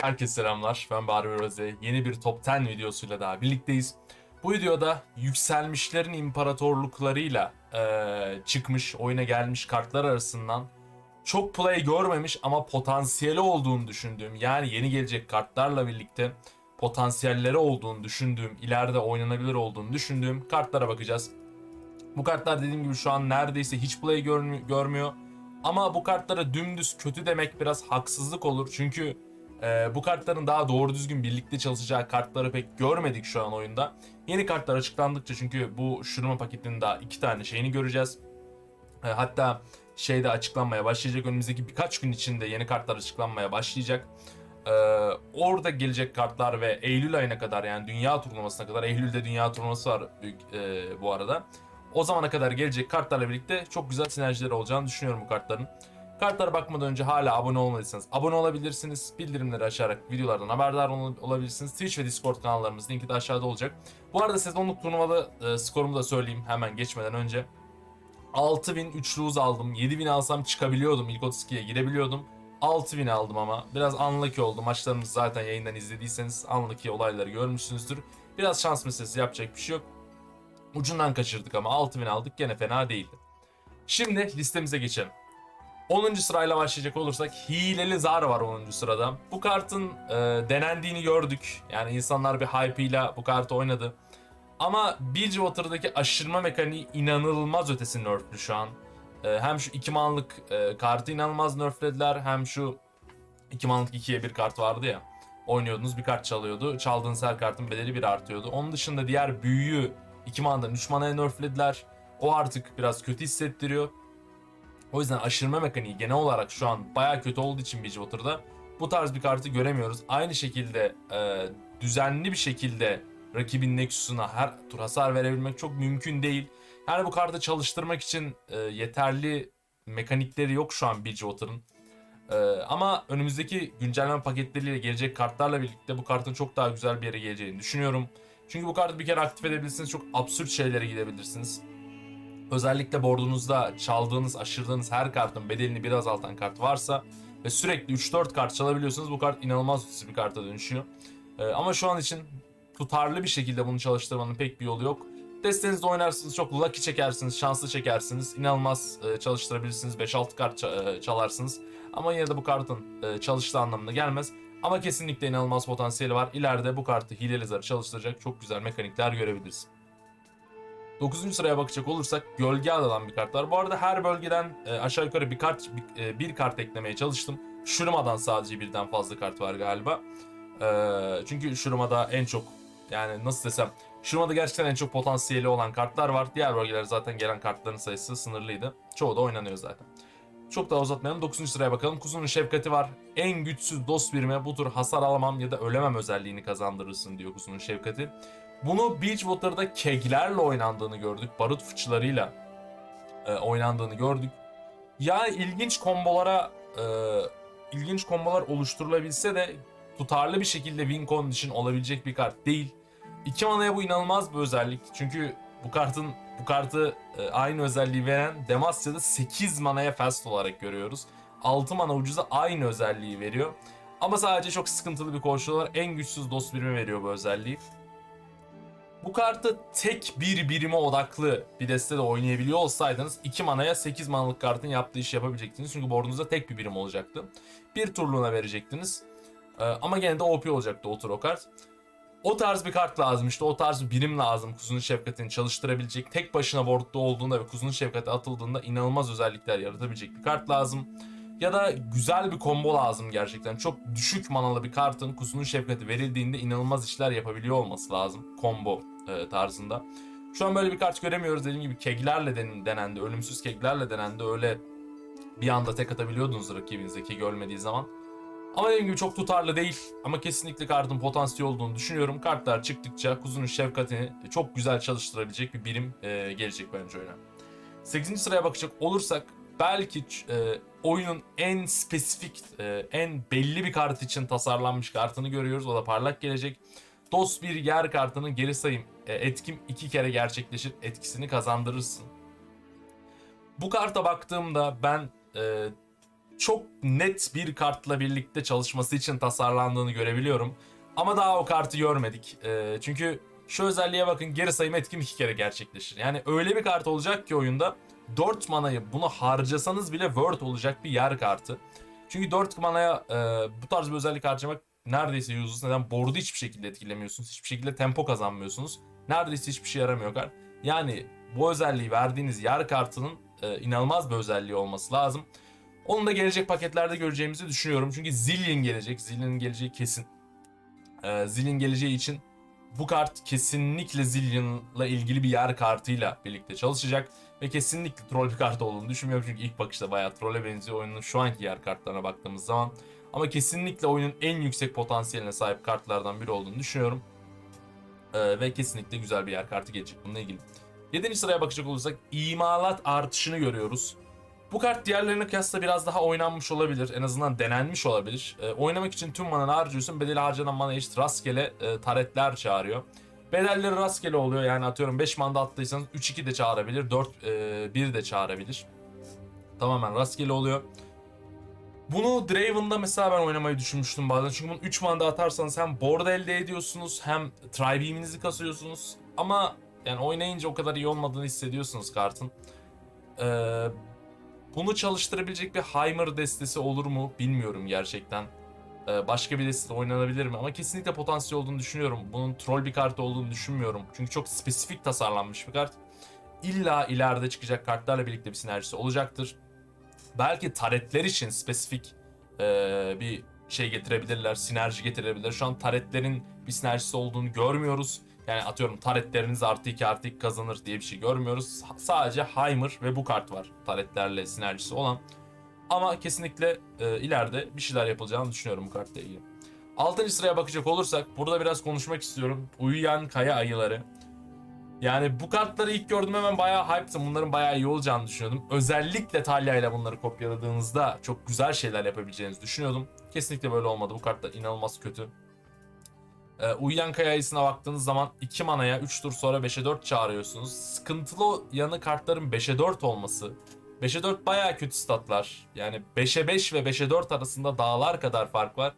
Herkese selamlar. Ben Barbie Rose. Yeni bir Top 10 videosuyla daha birlikteyiz. Bu videoda yükselmişlerin imparatorluklarıyla eee, çıkmış, oyuna gelmiş kartlar arasından çok play görmemiş ama potansiyeli olduğunu düşündüğüm yani yeni gelecek kartlarla birlikte potansiyelleri olduğunu düşündüğüm, ileride oynanabilir olduğunu düşündüğüm kartlara bakacağız. Bu kartlar dediğim gibi şu an neredeyse hiç play görmü- görmüyor. Ama bu kartlara dümdüz kötü demek biraz haksızlık olur. Çünkü e, bu kartların daha doğru düzgün birlikte çalışacağı kartları pek görmedik şu an oyunda. Yeni kartlar açıklandıkça çünkü bu şuruma paketinin daha iki tane şeyini göreceğiz. E, hatta şey de açıklanmaya başlayacak. Önümüzdeki birkaç gün içinde yeni kartlar açıklanmaya başlayacak. E, orada gelecek kartlar ve Eylül ayına kadar yani dünya turnuvasına kadar Eylül'de dünya turnuvası var büyük, e, bu arada. O zamana kadar gelecek kartlarla birlikte çok güzel sinerjileri olacağını düşünüyorum bu kartların. Kartlara bakmadan önce hala abone olmadıysanız abone olabilirsiniz. Bildirimleri açarak videolardan haberdar ol- olabilirsiniz. Twitch ve Discord kanallarımız linki de aşağıda olacak. Bu arada sezonluk turnuvada e, skorumu da söyleyeyim hemen geçmeden önce. 6000 üçlü uz aldım. 7000 alsam çıkabiliyordum. İlk 32'ye girebiliyordum. 6000 aldım ama. Biraz unlucky oldu. Maçlarımızı zaten yayından izlediyseniz unlucky olayları görmüşsünüzdür. Biraz şans meselesi yapacak bir şey yok. Ucundan kaçırdık ama 6000 aldık gene fena değildi. Şimdi listemize geçelim. 10. sırayla başlayacak olursak Hileli Zar var 10. sırada. Bu kartın e, denendiğini gördük. Yani insanlar bir hype ile bu kartı oynadı. Ama Bilgewater'daki aşırma mekaniği inanılmaz ötesi nerflü şu an. E, hem şu 2 manlık e, kartı inanılmaz nerflediler hem şu 2 manlık 2'ye 1 kart vardı ya. Oynuyordunuz bir kart çalıyordu. Çaldığınız her kartın bedeli bir artıyordu. Onun dışında diğer büyüyü 2 manadan 3 manaya nerflediler. O artık biraz kötü hissettiriyor. O yüzden aşırma mekaniği genel olarak şu an baya kötü olduğu için Bridgewater'da bu tarz bir kartı göremiyoruz. Aynı şekilde e, düzenli bir şekilde rakibin Nexus'una her tur hasar verebilmek çok mümkün değil. Yani bu kartı çalıştırmak için e, yeterli mekanikleri yok şu an Bridgewater'ın. E, ama önümüzdeki güncelleme paketleriyle gelecek kartlarla birlikte bu kartın çok daha güzel bir yere geleceğini düşünüyorum. Çünkü bu kartı bir kere aktif edebilirsiniz çok absürt şeylere gidebilirsiniz. Özellikle boardunuzda çaldığınız, aşırdığınız her kartın bedelini biraz azaltan kart varsa ve sürekli 3-4 kart çalabiliyorsanız bu kart inanılmaz ötesi bir karta dönüşüyor. Ee, ama şu an için tutarlı bir şekilde bunu çalıştırmanın pek bir yolu yok. Destenizde oynarsınız, çok lucky çekersiniz, şanslı çekersiniz, inanılmaz e, çalıştırabilirsiniz, 5-6 kart ça- e, çalarsınız. Ama yine de bu kartın e, çalıştığı anlamına gelmez. Ama kesinlikle inanılmaz potansiyeli var. İleride bu kartı hileli zarı çalıştıracak çok güzel mekanikler görebiliriz. 9. sıraya bakacak olursak gölge adadan bir kart var. Bu arada her bölgeden e, aşağı yukarı bir kart bir, e, bir kart eklemeye çalıştım. Şuruma'dan sadece birden fazla kart var galiba. E, çünkü Şuruma'da en çok yani nasıl desem Şuruma'da gerçekten en çok potansiyeli olan kartlar var. Diğer bölgelere zaten gelen kartların sayısı sınırlıydı. Çoğu da oynanıyor zaten. Çok daha uzatmayalım. 9. sıraya bakalım. Kuzunun şefkati var. En güçsüz dost birime bu tür hasar alamam ya da ölemem özelliğini kazandırırsın diyor Kuzunun şefkati. Bunu Beachwater'da keglerle oynandığını gördük. Barut fıçılarıyla e, oynandığını gördük. Yani ilginç kombolara e, ilginç kombolar oluşturulabilse de tutarlı bir şekilde win condition olabilecek bir kart değil. 2 manaya bu inanılmaz bir özellik. Çünkü bu kartın bu kartı e, aynı özelliği veren Demacia'da 8 manaya fast olarak görüyoruz. 6 mana ucuza aynı özelliği veriyor. Ama sadece çok sıkıntılı bir koşul var. En güçsüz dost birimi veriyor bu özelliği. Bu kartı tek bir birime odaklı bir destede oynayabiliyor olsaydınız 2 manaya 8 manalık kartın yaptığı işi yapabilecektiniz. Çünkü boardunuzda tek bir birim olacaktı. Bir turluğuna verecektiniz. Ee, ama gene de OP olacaktı o tur o kart. O tarz bir kart lazım işte o tarz bir birim lazım Kuzunun Şefkati'ni çalıştırabilecek. Tek başına boardda olduğunda ve Kuzunun Şefkati atıldığında inanılmaz özellikler yaratabilecek bir kart lazım. Ya da güzel bir combo lazım gerçekten. Çok düşük manalı bir kartın Kuzunun Şefkati verildiğinde inanılmaz işler yapabiliyor olması lazım. Combo e, tarzında. Şu an böyle bir kart göremiyoruz. Dediğim gibi keglerle den- denendi. Ölümsüz keglerle denendi. Öyle bir anda tek atabiliyordunuz rakibinize keg ölmediği zaman. Ama dediğim gibi çok tutarlı değil. Ama kesinlikle kartın potansiyeli olduğunu düşünüyorum. Kartlar çıktıkça Kuzunun Şefkati'ni çok güzel çalıştırabilecek bir birim e, gelecek bence oyuna. 8. sıraya bakacak olursak belki e, oyunun en spesifik, e, en belli bir kart için tasarlanmış kartını görüyoruz. O da parlak gelecek. Dost bir yer kartının geri sayım e, etkim iki kere gerçekleşir. Etkisini kazandırırsın. Bu karta baktığımda ben e, çok net bir kartla birlikte çalışması için tasarlandığını görebiliyorum. Ama daha o kartı görmedik. Ee, çünkü şu özelliğe bakın geri sayım etkim iki kere gerçekleşir. Yani öyle bir kart olacak ki oyunda 4 manayı bunu harcasanız bile word olacak bir yer kartı. Çünkü 4 manaya e, bu tarz bir özellik harcamak neredeyse useless. Neden? Board'u hiçbir şekilde etkilemiyorsunuz. Hiçbir şekilde tempo kazanmıyorsunuz. Neredeyse hiçbir şey yaramıyor kart. Yani bu özelliği verdiğiniz yer kartının e, inanılmaz bir özelliği olması lazım. Onu da gelecek paketlerde göreceğimizi düşünüyorum. Çünkü Zillion gelecek. Zillion'ın geleceği kesin. Ee, Zillion geleceği için bu kart kesinlikle Zillion'la ilgili bir yer kartıyla birlikte çalışacak. Ve kesinlikle troll bir kart olduğunu düşünmüyorum. Çünkü ilk bakışta bayağı trolle benziyor oyunun şu anki yer kartlarına baktığımız zaman. Ama kesinlikle oyunun en yüksek potansiyeline sahip kartlardan biri olduğunu düşünüyorum. Ee, ve kesinlikle güzel bir yer kartı gelecek bununla ilgili. 7. sıraya bakacak olursak imalat artışını görüyoruz. Bu kart diğerlerine kıyasla biraz daha oynanmış olabilir. En azından denenmiş olabilir. E, oynamak için tüm mananı harcıyorsun. Bedeli harcanan mana eşit rastgele e, taretler çağırıyor. Bedelleri rastgele oluyor. Yani atıyorum 5 manda attıysanız 3-2 de çağırabilir. 4-1 de çağırabilir. Tamamen rastgele oluyor. Bunu Draven'da mesela ben oynamayı düşünmüştüm bazen. Çünkü bunu 3 manda atarsanız hem board elde ediyorsunuz hem Tribeam'inizi kasıyorsunuz. Ama yani oynayınca o kadar iyi olmadığını hissediyorsunuz kartın. Ee, bunu çalıştırabilecek bir Heimer destesi olur mu bilmiyorum gerçekten. Ee, başka bir deste oynanabilir mi? Ama kesinlikle potansiyel olduğunu düşünüyorum. Bunun troll bir kart olduğunu düşünmüyorum. Çünkü çok spesifik tasarlanmış bir kart. İlla ileride çıkacak kartlarla birlikte bir sinerjisi olacaktır. Belki taretler için spesifik ee, bir şey getirebilirler, sinerji getirebilirler. Şu an taretlerin bir sinerjisi olduğunu görmüyoruz. Yani atıyorum taretleriniz artı 2 artı 2 kazanır diye bir şey görmüyoruz. Sadece Heimer ve bu kart var taretlerle sinerjisi olan. Ama kesinlikle e, ileride bir şeyler yapılacağını düşünüyorum bu kartla ilgili. 6. sıraya bakacak olursak burada biraz konuşmak istiyorum. Uyuyan kaya ayıları. Yani bu kartları ilk gördüm hemen bayağı hype'tım. Bunların bayağı iyi olacağını düşünüyordum. Özellikle Talia ile bunları kopyaladığınızda çok güzel şeyler yapabileceğinizi düşünüyordum. Kesinlikle böyle olmadı. Bu kartlar inanılmaz kötü. Ee, uyuyan kaya ayısına baktığınız zaman 2 manaya 3 tur sonra 5'e 4 çağırıyorsunuz. Sıkıntılı yanı kartların 5'e 4 olması. 5'e 4 bayağı kötü statlar. Yani 5'e 5 ve 5'e 4 arasında dağlar kadar fark var.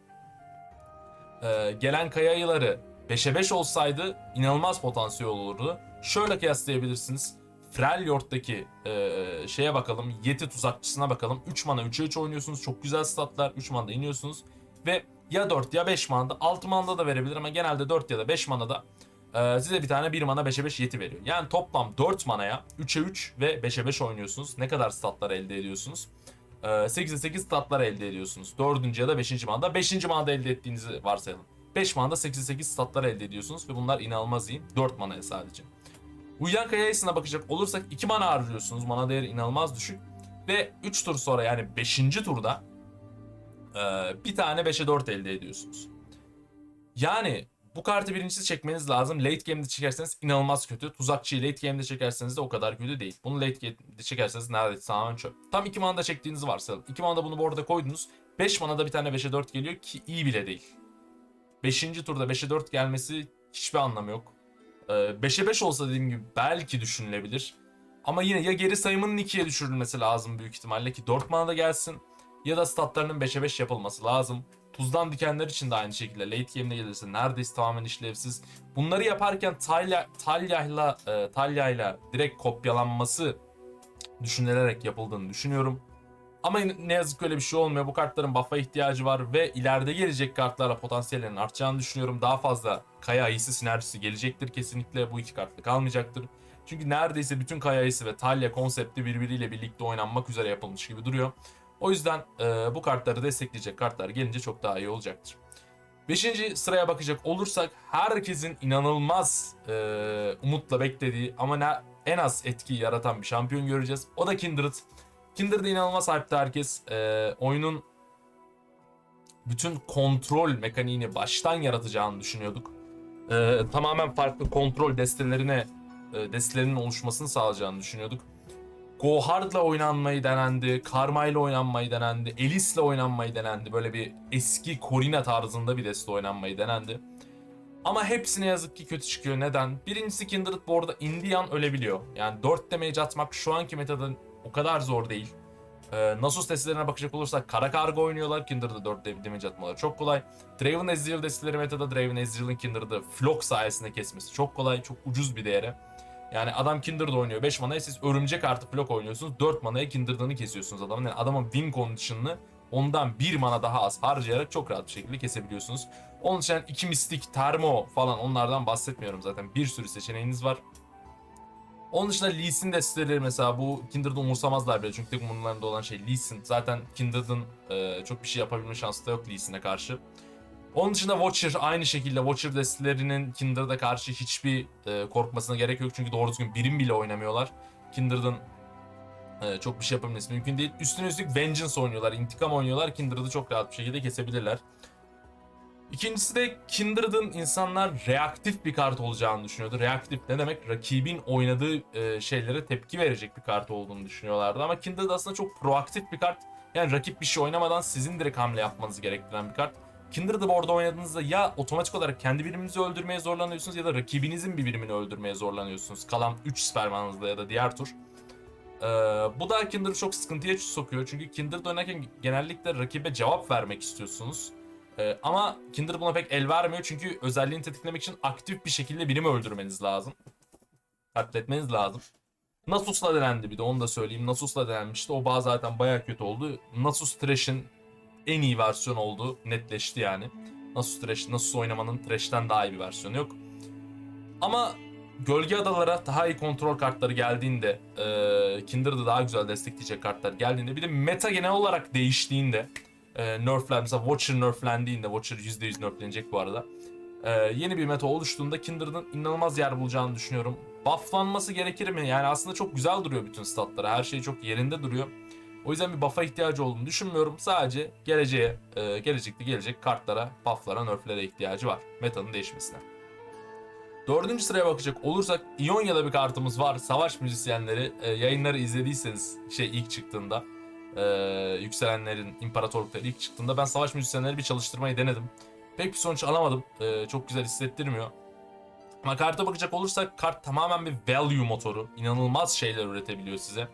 Ee, gelen kaya ayıları 5'e 5 olsaydı inanılmaz potansiyel olurdu. Şöyle kıyaslayabilirsiniz. Freljord'daki e, şeye bakalım. Yeti tuzakçısına bakalım. 3 mana 3'e 3 oynuyorsunuz. Çok güzel statlar. 3 mana iniyorsunuz. Ve ya 4 ya 5 manada 6 manada da verebilir ama genelde 4 ya da 5 manada e, size bir tane 1 mana 5'e 5 yeti veriyor. Yani toplam 4 manaya 3'e 3 ve 5'e 5 oynuyorsunuz. Ne kadar statlar elde ediyorsunuz? E, 8'e 8 statlar elde ediyorsunuz. 4. ya da 5. manada. 5. manada elde ettiğinizi varsayalım. 5 manada 8'e 8 statlar elde ediyorsunuz ve bunlar inanılmaz iyi. 4 manaya sadece. Uyuyan kaya ayısına bakacak olursak 2 mana harcıyorsunuz. Mana değeri inanılmaz düşük. Ve 3 tur sonra yani 5. turda e, bir tane 5'e 4 elde ediyorsunuz. Yani bu kartı birincisi çekmeniz lazım. Late game'de çekerseniz inanılmaz kötü. Tuzakçıyı late game'de çekerseniz de o kadar kötü değil. Bunu late game'de çekerseniz neredeyse tamamen çöp. Tam 2 manada çektiğinizi varsayalım. 2 manada bunu bu arada koydunuz. 5 manada bir tane 5'e 4 geliyor ki iyi bile değil. 5. turda 5'e 4 gelmesi hiçbir anlamı yok. Ee, 5'e 5 olsa dediğim gibi belki düşünülebilir. Ama yine ya geri sayımının 2'ye düşürülmesi lazım büyük ihtimalle ki 4 manada gelsin. Ya da statlarının 5'e 5 yapılması lazım. Tuzdan dikenler için de aynı şekilde late game'de gelirse neredeyse tamamen işlevsiz. Bunları yaparken Talya Talya'yla e, Talya'yla direkt kopyalanması düşünülerek yapıldığını düşünüyorum. Ama ne yazık ki öyle bir şey olmuyor. Bu kartların buff'a ihtiyacı var ve ileride gelecek kartlarla potansiyellerin artacağını düşünüyorum. Daha fazla kaya ayısı sinerjisi gelecektir kesinlikle. Bu iki kartla kalmayacaktır. Çünkü neredeyse bütün kaya ayısı ve Talya konsepti birbiriyle birlikte oynanmak üzere yapılmış gibi duruyor. O yüzden e, bu kartları destekleyecek kartlar gelince çok daha iyi olacaktır. Beşinci sıraya bakacak olursak herkesin inanılmaz e, umutla beklediği ama ne, en az etki yaratan bir şampiyon göreceğiz. O da Kindred. Kindred'e inanılmaz hype'ta herkes. E, oyunun bütün kontrol mekaniğini baştan yaratacağını düşünüyorduk. E, tamamen farklı kontrol destelerine e, destelerinin oluşmasını sağlayacağını düşünüyorduk. Go Hard'la oynanmayı denendi, Karma ile oynanmayı denendi, Elis'le oynanmayı denendi. Böyle bir eski Corina tarzında bir deste oynanmayı denendi. Ama hepsine yazık ki kötü çıkıyor. Neden? Birincisi Kindred bu arada indiği an ölebiliyor. Yani 4 damage atmak şu anki metada o kadar zor değil. Ee, Nasus destelerine bakacak olursak kara karga oynuyorlar. Kinder'da 4 damage atmaları çok kolay. Draven Ezreal desteleri metada Draven Ezreal'ın Kinder'da Flock sayesinde kesmesi çok kolay. Çok ucuz bir değere. Yani adam Kinder'da oynuyor 5 manaya siz örümcek artı Flock oynuyorsunuz. 4 manaya Kinder'danı kesiyorsunuz adamın. Yani adamın win condition'ını ondan 1 mana daha az harcayarak çok rahat bir şekilde kesebiliyorsunuz. Onun için 2 mistik, termo falan onlardan bahsetmiyorum zaten. Bir sürü seçeneğiniz var. Onun dışında Lee Sin desteleri mesela bu Kindred'ı umursamazlar bile çünkü tek bunlarında olan şey Lee Sin. Zaten Kindred'ın e, çok bir şey yapabilme şansı da yok Lee Sin'e karşı. Onun dışında Watcher aynı şekilde Watcher destelerinin Kindred'a karşı hiçbir e, korkmasına gerek yok çünkü doğru düzgün birim bile oynamıyorlar. Kindred'ın e, çok bir şey yapabilmesi mümkün değil. Üstüne üstlük Vengeance oynuyorlar, intikam oynuyorlar. Kindred'ı çok rahat bir şekilde kesebilirler. İkincisi de Kindred'ın insanlar reaktif bir kart olacağını düşünüyordu. Reaktif ne demek? Rakibin oynadığı e, şeylere tepki verecek bir kart olduğunu düşünüyorlardı. Ama Kindred aslında çok proaktif bir kart. Yani rakip bir şey oynamadan sizin direkt hamle yapmanızı gerektiren bir kart. Kindred'ı orada oynadığınızda ya otomatik olarak kendi biriminizi öldürmeye zorlanıyorsunuz ya da rakibinizin bir birimini öldürmeye zorlanıyorsunuz. Kalan 3 spermanınızda ya da diğer tur. Ee, bu da Kindred'ı çok sıkıntıya sokuyor. Çünkü Kindred oynarken genellikle rakibe cevap vermek istiyorsunuz. Ee, ama Kindred buna pek el vermiyor çünkü özelliğini tetiklemek için aktif bir şekilde birimi öldürmeniz lazım. Katletmeniz lazım. Nasus'la denendi bir de onu da söyleyeyim. Nasus'la denenmişti. O bağ zaten baya kötü oldu. Nasus Thresh'in en iyi versiyon olduğu netleşti yani. Nasus Thresh, Nasus oynamanın Thresh'ten daha iyi bir versiyonu yok. Ama Gölge Adalara daha iyi kontrol kartları geldiğinde, e, Kindred'ı daha güzel destekleyecek kartlar geldiğinde, bir de meta genel olarak değiştiğinde, e, nerflen, mesela Watcher nerflendiğinde, Watcher %100 nerflenecek bu arada. E, yeni bir meta oluştuğunda Kindred'ın inanılmaz yer bulacağını düşünüyorum. Bufflanması gerekir mi? Yani aslında çok güzel duruyor bütün statları. Her şey çok yerinde duruyor. O yüzden bir buff'a ihtiyacı olduğunu düşünmüyorum. Sadece geleceğe, e, gelecekte gelecek kartlara, buff'lara, nerf'lere ihtiyacı var. Meta'nın değişmesine. Dördüncü sıraya bakacak olursak İonya'da bir kartımız var. Savaş müzisyenleri. E, yayınları izlediyseniz şey ilk çıktığında e, yükselenlerin imparatorlukları ilk çıktığında ben savaş müzisyenleri bir çalıştırmayı denedim. Pek bir sonuç alamadım. E, çok güzel hissettirmiyor. Ama karta bakacak olursak kart tamamen bir value motoru. İnanılmaz şeyler üretebiliyor size.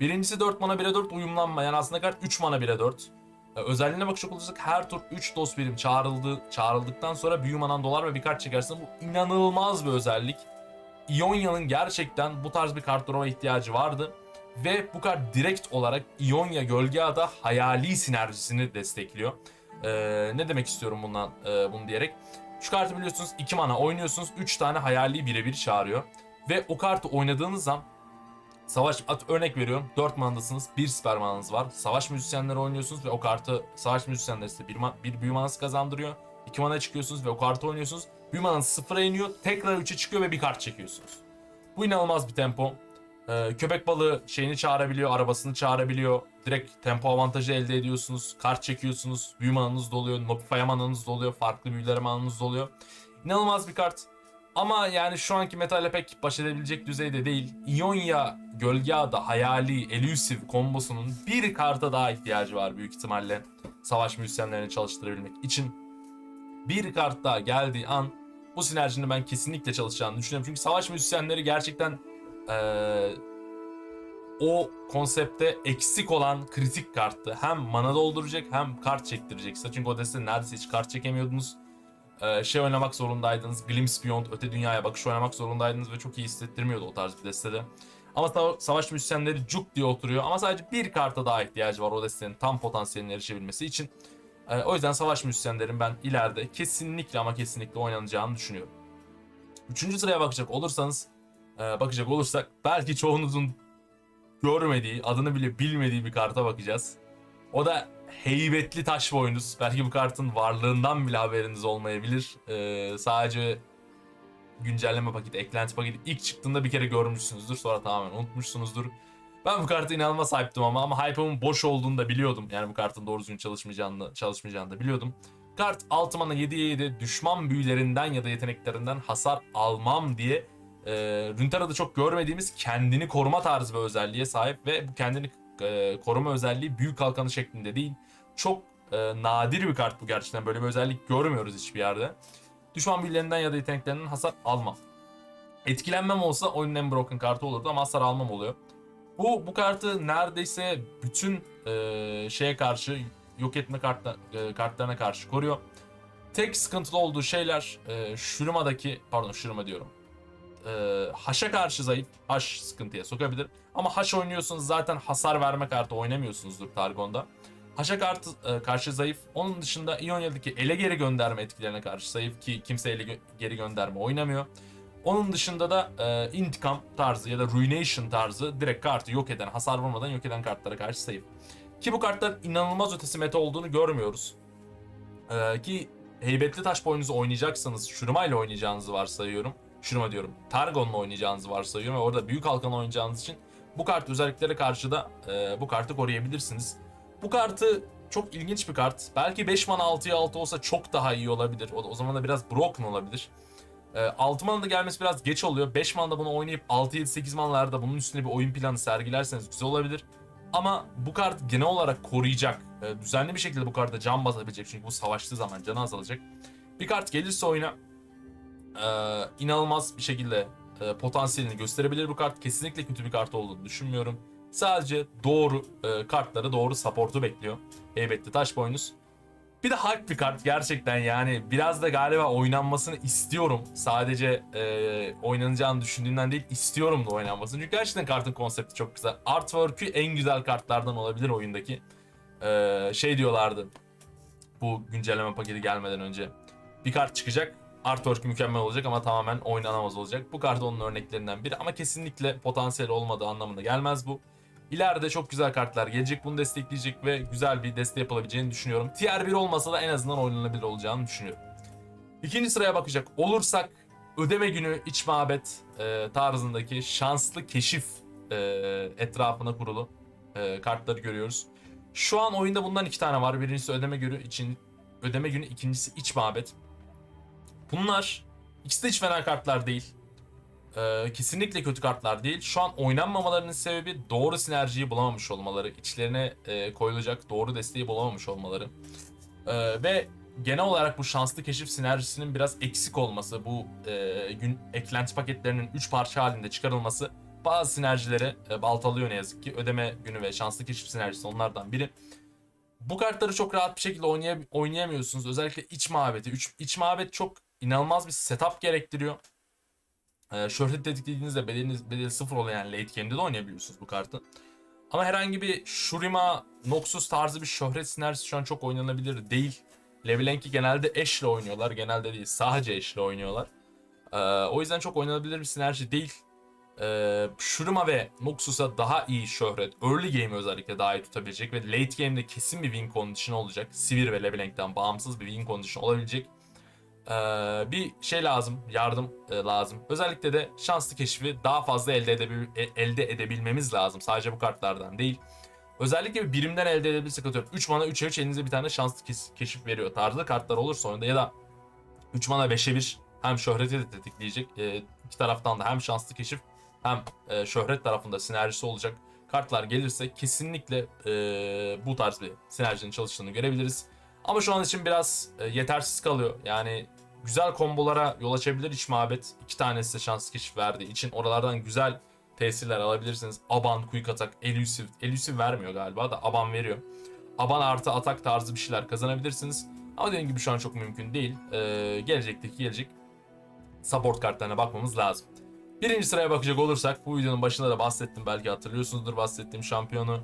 Birincisi 4 mana 1'e 4 uyumlanma. Yani aslında kart 3 mana 1'e 4. Ee, özelliğine bakacak olursak her tur 3 dost birim çağrıldı, çağrıldıktan sonra büyü manan dolar ve bir kart çekersin. Bu inanılmaz bir özellik. Ionia'nın gerçekten bu tarz bir kart duruma ihtiyacı vardı. Ve bu kart direkt olarak Ionia Gölge Ada hayali sinerjisini destekliyor. Ee, ne demek istiyorum bundan e, bunu diyerek. Şu kartı biliyorsunuz 2 mana oynuyorsunuz 3 tane hayali birebir çağırıyor. Ve o kartı oynadığınız zaman Savaş at örnek veriyorum. 4 manadasınız. 1 süper mananız var. Savaş müzisyenleri oynuyorsunuz ve o kartı savaş müzisyenleri size bir, ma- bir büyü manası kazandırıyor. 2 mana çıkıyorsunuz ve o kartı oynuyorsunuz. Büyü manası sıfıra iniyor. Tekrar 3'e çıkıyor ve bir kart çekiyorsunuz. Bu inanılmaz bir tempo. Ee, köpek balığı şeyini çağırabiliyor, arabasını çağırabiliyor. Direkt tempo avantajı elde ediyorsunuz. Kart çekiyorsunuz. Büyü mananız doluyor. Nopify mananız doluyor. Farklı büyüler mananız doluyor. İnanılmaz bir kart. Ama yani şu anki metalle pek baş edebilecek düzeyde değil. Ionia, Gölge Ada, Hayali, Elusive kombosunun bir karta daha ihtiyacı var büyük ihtimalle. Savaş müzisyenlerini çalıştırabilmek için. Bir kart daha geldiği an bu sinerjinin ben kesinlikle çalışacağını düşünüyorum. Çünkü savaş müzisyenleri gerçekten eee, o konsepte eksik olan kritik karttı. Hem mana dolduracak hem kart çektirecek. Çünkü o deste neredeyse hiç kart çekemiyordunuz e, şey oynamak zorundaydınız. Glimpse Beyond, öte dünyaya bakış oynamak zorundaydınız ve çok iyi hissettirmiyordu o tarz bir destede. Ama sa- savaş müzisyenleri cuk diye oturuyor ama sadece bir karta daha ihtiyacı var o destenin tam potansiyeline erişebilmesi için. E, o yüzden savaş müzisyenlerin ben ileride kesinlikle ama kesinlikle oynanacağını düşünüyorum. Üçüncü sıraya bakacak olursanız, e, bakacak olursak belki çoğunuzun görmediği, adını bile bilmediği bir karta bakacağız. O da heybetli taş boynuz. Belki bu kartın varlığından bile haberiniz olmayabilir. Ee, sadece güncelleme paketi, eklenti paketi ilk çıktığında bir kere görmüşsünüzdür. Sonra tamamen unutmuşsunuzdur. Ben bu kartı inanılmaz hype'tım ama ama hype'ımın boş olduğunu da biliyordum. Yani bu kartın doğru düzgün çalışmayacağını, çalışmayacağını da biliyordum. Kart 6 mana 7'ye 7 düşman büyülerinden ya da yeteneklerinden hasar almam diye e, Runeterra'da çok görmediğimiz kendini koruma tarzı bir özelliğe sahip ve bu kendini e, koruma özelliği büyük kalkanı şeklinde değil. Çok e, nadir bir kart bu gerçekten. Böyle bir özellik görmüyoruz hiçbir yerde. Düşman büyülerinden ya da yeteneklerinden hasar almam. Etkilenmem olsa oyunun en broken kartı olurdu ama hasar almam oluyor. Bu bu kartı neredeyse bütün e, şeye karşı yok etme kartla, e, kartlarına karşı koruyor. Tek sıkıntılı olduğu şeyler e, Shuruma'daki pardon Shuruma diyorum. E, Haş'a karşı zayıf. Haş sıkıntıya sokabilir. Ama Haş oynuyorsunuz zaten hasar verme kartı oynamıyorsunuzdur Targon'da. Haş'a kartı e, karşı zayıf. Onun dışında İonya'daki ele geri gönderme etkilerine karşı zayıf ki kimse ele geri gönderme oynamıyor. Onun dışında da e, intikam tarzı ya da ruination tarzı direkt kartı yok eden, hasar vurmadan yok eden kartlara karşı zayıf. Ki bu kartların inanılmaz ötesi meta olduğunu görmüyoruz. E, ki heybetli taş boynuzu oynayacaksanız ile oynayacağınızı varsayıyorum. Shurima diyorum. Targon'la oynayacağınızı varsayıyorum ve orada büyük halkan oynayacağınız için bu kart özelliklere karşı da e, bu kartı koruyabilirsiniz. Bu kartı çok ilginç bir kart. Belki 5 mana 6'ya 6 olsa çok daha iyi olabilir. O, o zaman da biraz broken olabilir. E, 6 manada gelmesi biraz geç oluyor. 5 manada bunu oynayıp 6-7-8 manalarda bunun üstüne bir oyun planı sergilerseniz güzel olabilir. Ama bu kart genel olarak koruyacak. E, düzenli bir şekilde bu karta can basabilecek. Çünkü bu savaştığı zaman canı azalacak. Bir kart gelirse oyuna e, inanılmaz bir şekilde e, potansiyelini gösterebilir bu kart. Kesinlikle kötü bir kart olduğunu düşünmüyorum. Sadece doğru e, kartları, doğru support'u bekliyor. Heybetli taş boynuz. Bir de hype bir kart gerçekten yani biraz da galiba oynanmasını istiyorum. Sadece e, oynanacağını düşündüğümden değil istiyorum da oynanmasını. Çünkü gerçekten kartın konsepti çok güzel. Artwork'ü en güzel kartlardan olabilir oyundaki. E, şey diyorlardı bu güncelleme paketi gelmeden önce. Bir kart çıkacak. Artwork mükemmel olacak ama tamamen oynanamaz olacak. Bu kart onun örneklerinden biri ama kesinlikle potansiyel olmadığı anlamına gelmez bu. İleride çok güzel kartlar gelecek bunu destekleyecek ve güzel bir deste yapılabileceğini düşünüyorum. Tier 1 olmasa da en azından oynanabilir olacağını düşünüyorum. İkinci sıraya bakacak olursak ödeme günü iç mabet e, tarzındaki şanslı keşif e, etrafına kurulu e, kartları görüyoruz. Şu an oyunda bundan iki tane var. Birincisi ödeme günü için ödeme günü, ikincisi iç mabet. Bunlar ikisi de hiç fena kartlar değil. Ee, kesinlikle kötü kartlar değil. Şu an oynanmamalarının sebebi doğru sinerjiyi bulamamış olmaları. içlerine e, koyulacak doğru desteği bulamamış olmaları. Ee, ve genel olarak bu şanslı keşif sinerjisinin biraz eksik olması, bu e, gün eklenti paketlerinin 3 parça halinde çıkarılması bazı sinerjileri e, baltalıyor ne yazık ki. Ödeme günü ve şanslı keşif sinerjisi onlardan biri. Bu kartları çok rahat bir şekilde oynay- oynayamıyorsunuz. Özellikle iç mabeti. Üç, iç mabet çok inanılmaz bir setup gerektiriyor. Ee, şöhret dediklediğinizde bedeli, bedeli sıfır olan yani late game'de de oynayabiliyorsunuz bu kartı. Ama herhangi bir Shurima, Noxus tarzı bir şöhret sinerjisi şu an çok oynanabilir değil. Levelenki genelde Ash'le oynuyorlar. Genelde değil sadece Ash'le oynuyorlar. Ee, o yüzden çok oynanabilir bir sinerji değil. Ee, Shurima ve Noxus'a daha iyi şöhret, early game özellikle daha iyi tutabilecek ve late game'de kesin bir win condition olacak. Sivir ve Leblanc'ten bağımsız bir win condition olabilecek ee, bir şey lazım, yardım e, lazım. Özellikle de şanslı keşfi daha fazla elde, edebil e- elde edebilmemiz lazım. Sadece bu kartlardan değil. Özellikle bir birimden elde edebilirsek atıyorum. 3 mana 3'e 3 elinize bir tane şanslı keşif veriyor. Tarzı kartlar olursa oyunda ya da 3 mana 5'e 1 hem şöhreti de tetikleyecek. E, iki taraftan da hem şanslı keşif hem e, şöhret tarafında sinerjisi olacak kartlar gelirse kesinlikle e, bu tarz bir sinerjinin çalıştığını görebiliriz. Ama şu an için biraz e, yetersiz kalıyor. Yani güzel kombolara yol açabilir iç mabet. İki tanesi de şanslı keşif verdiği için oralardan güzel tesirler alabilirsiniz. Aban, quick attack, elusive. Elusive vermiyor galiba da Aban veriyor. Aban artı atak tarzı bir şeyler kazanabilirsiniz. Ama dediğim gibi şu an çok mümkün değil. Ee, gelecekteki gelecek support kartlarına bakmamız lazım. Birinci sıraya bakacak olursak bu videonun başında da bahsettim belki hatırlıyorsunuzdur bahsettiğim şampiyonu.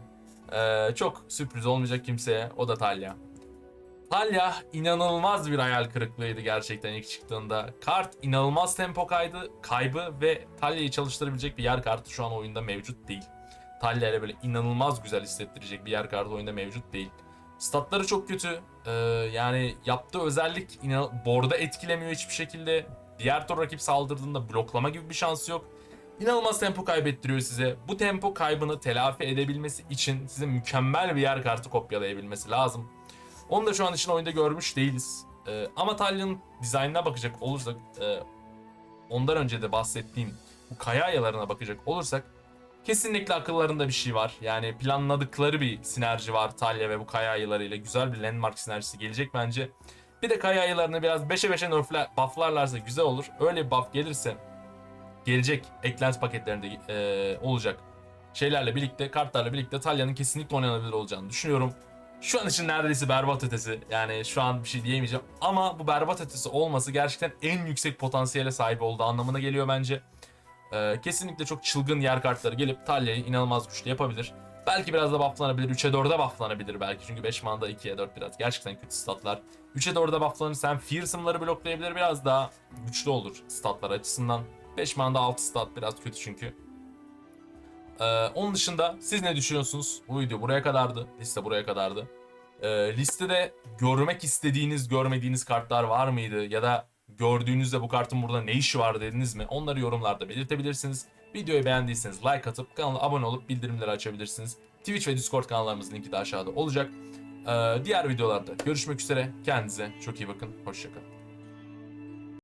Ee, çok sürpriz olmayacak kimseye o da Talya. Talya inanılmaz bir hayal kırıklığıydı gerçekten ilk çıktığında. Kart inanılmaz tempo kaydı, kaybı ve Talya'yı çalıştırabilecek bir yer kartı şu an oyunda mevcut değil. Talya ile böyle inanılmaz güzel hissettirecek bir yer kartı oyunda mevcut değil. Statları çok kötü. Ee, yani yaptığı özellik inan- board'a etkilemiyor hiçbir şekilde. Diğer tur rakip saldırdığında bloklama gibi bir şansı yok. İnanılmaz tempo kaybettiriyor size. Bu tempo kaybını telafi edebilmesi için size mükemmel bir yer kartı kopyalayabilmesi lazım. Onu da şu an için oyunda görmüş değiliz. Ee, ama Talya'nın dizaynına bakacak olursak, e, ondan önce de bahsettiğim bu kaya ayalarına bakacak olursak kesinlikle akıllarında bir şey var. Yani planladıkları bir sinerji var Talya ve bu kaya ayılarıyla. Güzel bir landmark sinerjisi gelecek bence. Bir de kaya ayılarını biraz 5'e 5'e nerfler, bufflarlarsa güzel olur. Öyle bir buff gelirse gelecek eklenti paketlerinde e, olacak şeylerle birlikte, kartlarla birlikte Talya'nın kesinlikle oynanabilir olacağını düşünüyorum. Şu an için neredeyse berbat ötesi. Yani şu an bir şey diyemeyeceğim. Ama bu berbat ötesi olması gerçekten en yüksek potansiyele sahip olduğu anlamına geliyor bence. Ee, kesinlikle çok çılgın yer kartları gelip Talya'yı inanılmaz güçlü yapabilir. Belki biraz da bufflanabilir. 3'e 4'e bufflanabilir belki. Çünkü 5 manda 2'ye 4 biraz gerçekten kötü statlar. 3'e 4'e bufflanırsan Fearsom'ları bloklayabilir. Biraz daha güçlü olur statlar açısından. 5 manda 6 stat biraz kötü çünkü. Ee, onun dışında siz ne düşünüyorsunuz? Bu video buraya kadardı. Liste buraya kadardı. Ee, listede görmek istediğiniz, görmediğiniz kartlar var mıydı? Ya da gördüğünüzde bu kartın burada ne işi var dediniz mi? Onları yorumlarda belirtebilirsiniz. Videoyu beğendiyseniz like atıp kanala abone olup bildirimleri açabilirsiniz. Twitch ve Discord kanallarımızın linki de aşağıda olacak. Ee, diğer videolarda görüşmek üzere. Kendinize çok iyi bakın. Hoşçakalın.